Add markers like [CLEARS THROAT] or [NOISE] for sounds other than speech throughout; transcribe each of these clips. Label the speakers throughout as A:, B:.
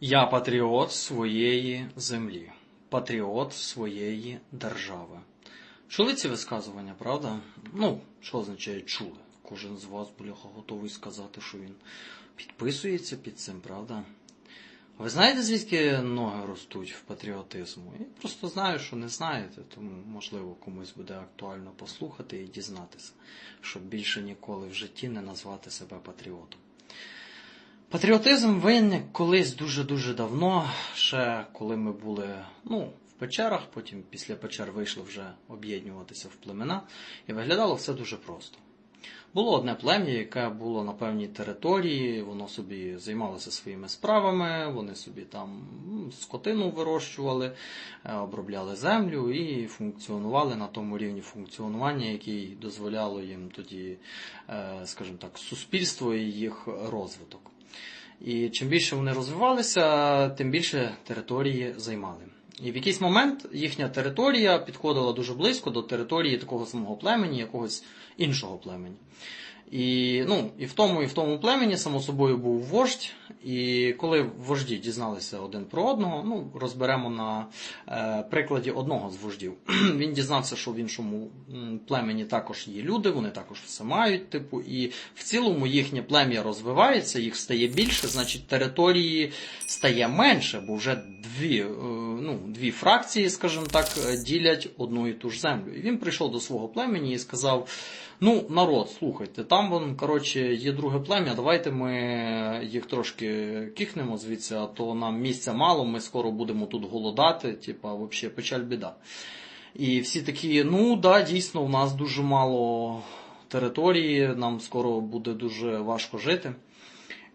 A: Я патріот своєї землі, патріот своєї держави. Чули ці висказування, правда? Ну, що означає чули? Кожен з вас, бляха, готовий сказати, що він підписується під цим, правда? Ви знаєте, звідки ноги ростуть в патріотизму? Я просто знаю, що не знаєте, тому можливо комусь буде актуально послухати і дізнатися, щоб більше ніколи в житті не назвати себе патріотом. Патріотизм виник колись дуже-дуже давно, ще коли ми були ну, в печерах, потім після печер вийшли вже об'єднуватися в племена, і виглядало все дуже просто. Було одне плем'я, яке було на певній території, воно собі займалося своїми справами, вони собі там скотину вирощували, е, обробляли землю і функціонували на тому рівні функціонування, який дозволяло їм тоді, е, скажімо так, суспільство і їх розвиток. І чим більше вони розвивалися, тим більше території займали. І в якийсь момент їхня територія підходила дуже близько до території такого самого племені, якогось іншого племені. І, ну, і в тому, і в тому племені, само собою, був вождь. І коли вожді дізналися один про одного, ну, розберемо на е, прикладі одного з вождів. [CLEARS THROAT] Він дізнався, що в іншому племені також є люди, вони також все мають, типу, і в цілому їхнє плем'я розвивається, їх стає більше, значить території стає менше, бо вже дві, е, ну, дві фракції, скажімо так, е, ділять одну і ту ж землю. І він прийшов до свого племені і сказав. Ну, народ, слухайте, там вон, коротше, є друге плем'я, давайте ми їх трошки кихнемо звідси, а то нам місця мало, ми скоро будемо тут голодати, типа, взагалі, печаль біда. І всі такі, ну да, дійсно, у нас дуже мало території, нам скоро буде дуже важко жити.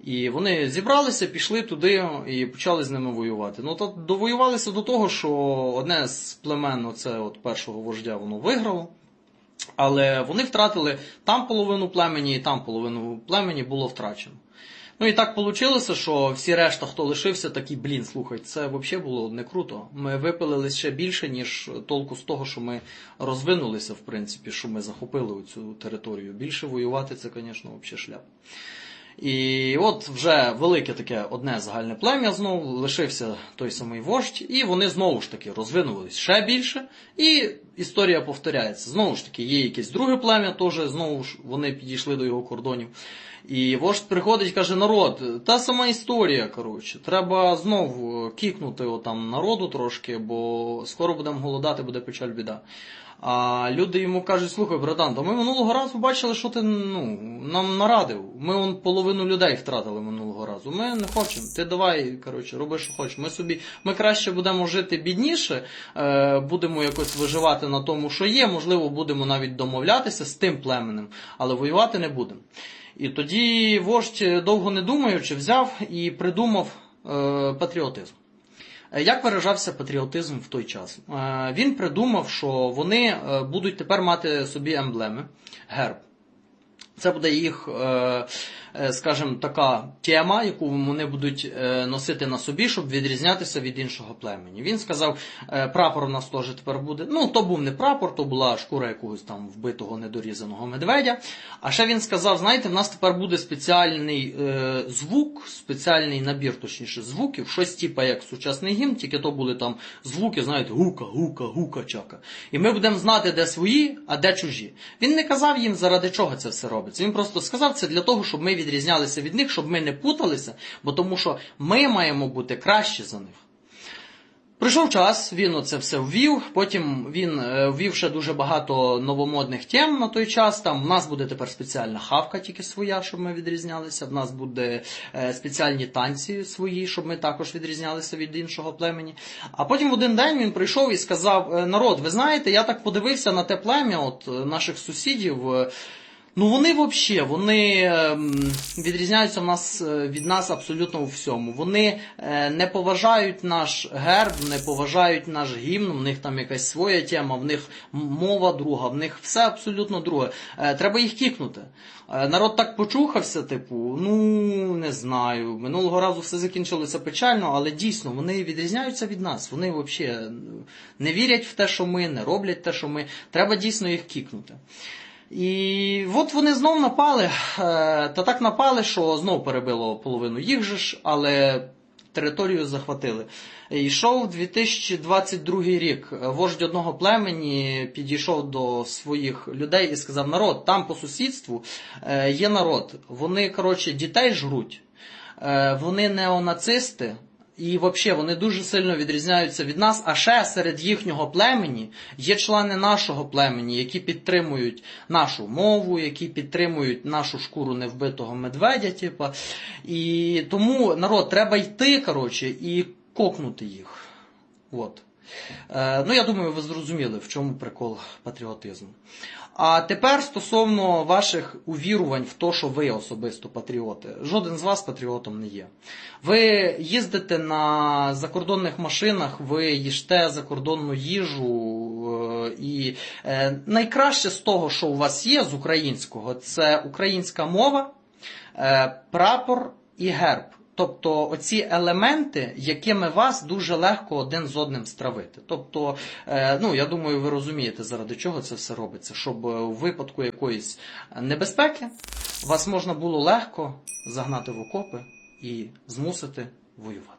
A: І вони зібралися, пішли туди і почали з ними воювати. Ну, то довоювалися до того, що одне з племен, оце от першого вождя, воно виграло. Але вони втратили там половину племені, і там половину племені було втрачено. Ну і так вийшло, що всі решта, хто лишився, такі, блін, слухай, це взагалі було не круто. Ми випилили ще більше, ніж толку з того, що ми розвинулися, в принципі, що ми захопили цю територію. Більше воювати це, звісно, взагалі шляп. І от вже велике таке одне загальне плем'я знову лишився той самий вождь, і вони знову ж таки розвинулись ще більше, і історія повторяється. Знову ж таки, є якесь друге плем'я, теж знову ж вони підійшли до його кордонів. І вождь приходить і каже: народ, та сама історія, коротше, треба знов кікнути отам народу трошки, бо скоро будемо голодати, буде печаль біда. А люди йому кажуть, слухай, братан, то ми минулого разу бачили, що ти ну, нам нарадив. Ми он половину людей втратили минулого разу. Ми не хочемо. Ти давай, коротше, роби, що хочеш. Ми собі, ми краще будемо жити бідніше, е, будемо якось виживати на тому, що є. Можливо, будемо навіть домовлятися з тим племенем, але воювати не будемо. І тоді вождь, довго не думаючи, взяв і придумав е, патріотизм. Як виражався патріотизм в той час? Е, Він придумав, що вони е, будуть тепер мати собі емблеми, герб. Це буде їх, е, е, скажімо, така тема, яку вони будуть е, носити на собі, щоб відрізнятися від іншого племені. Він сказав, прапор у нас теж тепер буде. Ну, то був не прапор, то була шкура якогось там вбитого недорізаного медведя. А ще він сказав: знаєте, в нас тепер буде спеціальний звук, спеціальний набір, точніше, звуків, щось типа як сучасний гімн, тільки то були там звуки, знаєте, гука, гука, гука, чака. І ми будемо знати, де свої, а де чужі. Він не казав їм, заради чого це все робиться. Він просто сказав це для того, щоб ми відрізнялися від них, щоб ми не путалися, бо тому що ми маємо бути кращі за них. Прийшов час, він оце все ввів. Потім він е, ввів ще дуже багато новомодних тем на той час. Там в нас буде тепер спеціальна хавка, тільки своя, щоб ми відрізнялися. В нас буде е, спеціальні танці свої, щоб ми також відрізнялися від іншого племені. А потім в один день він прийшов і сказав: «Е, народ, ви знаєте, я так подивився на те плем'я, от наших сусідів. Ну вони взагалі, вони ем, відрізняються в нас е, від нас абсолютно у всьому. Вони е, не поважають наш герб, не поважають наш гімн, в них там якась своя тема, в них мова друга, в них все абсолютно друге. Е, Треба їх кікнути. Народ так почухався, типу, ну не знаю. Минулого разу все закінчилося печально, але дійсно вони відрізняються від нас. Вони взагалі не вірять в те, що ми, не роблять те, що ми. Треба дійсно їх кікнути. І от вони знов напали, е, та так напали, що знов перебило половину їх же ж, але територію захватили. Йшов 2022 рік. Вождь одного племені підійшов до своїх людей і сказав: народ, там по сусідству е, є народ. Вони, коротше, дітей жруть, е, вони неонацисти. І взагалі вони дуже сильно відрізняються від нас. А ще серед їхнього племені є члени нашого племені, які підтримують нашу мову, які підтримують нашу шкуру невбитого медведя. Типу. І тому народ треба йти, коротше, і кокнути їх. От. Е, ну, я думаю, ви зрозуміли, в чому прикол патріотизму. А тепер стосовно ваших увірувань в те, що ви особисто патріоти. Жоден з вас патріотом не є. Ви їздите на закордонних машинах, ви їжте закордонну їжу. е, І е, найкраще з того, що у вас є з українського, це українська мова, прапор і герб. Тобто оці елементи, якими вас дуже легко один з одним стравити. Тобто, е, ну я думаю, ви розумієте, заради чого це все робиться, щоб е, у випадку якоїсь небезпеки вас можна було легко загнати в окопи і змусити воювати.